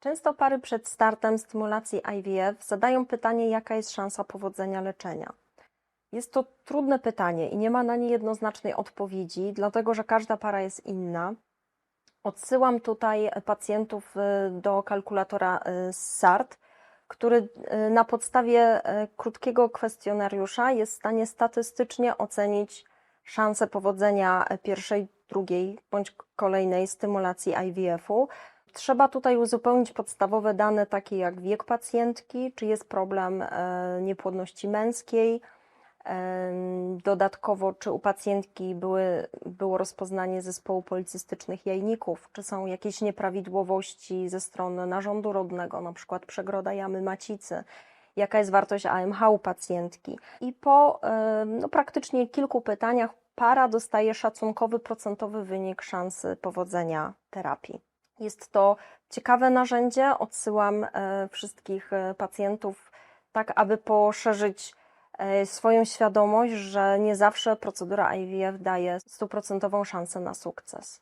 Często pary przed startem stymulacji IVF zadają pytanie, jaka jest szansa powodzenia leczenia. Jest to trudne pytanie i nie ma na nie jednoznacznej odpowiedzi, dlatego że każda para jest inna. Odsyłam tutaj pacjentów y, do kalkulatora y, SART, który y, na podstawie krótkiego kwestionariusza jest w stanie statystycznie ocenić szansę powodzenia pierwszej, drugiej bądź kolejnej stymulacji IVF-u. Trzeba tutaj uzupełnić podstawowe dane, takie jak wiek pacjentki, czy jest problem e, niepłodności męskiej, em, dodatkowo, czy u pacjentki były, było rozpoznanie zespołu policystycznych jajników, czy są jakieś nieprawidłowości ze strony narządu rodnego, na przykład przegroda jamy macicy, jaka jest wartość AMH u pacjentki. I po em, no, praktycznie kilku pytaniach para dostaje szacunkowy procentowy wynik szansy powodzenia terapii. Jest to ciekawe narzędzie. Odsyłam e, wszystkich e, pacjentów, tak aby poszerzyć e, swoją świadomość, że nie zawsze procedura IVF daje stuprocentową szansę na sukces.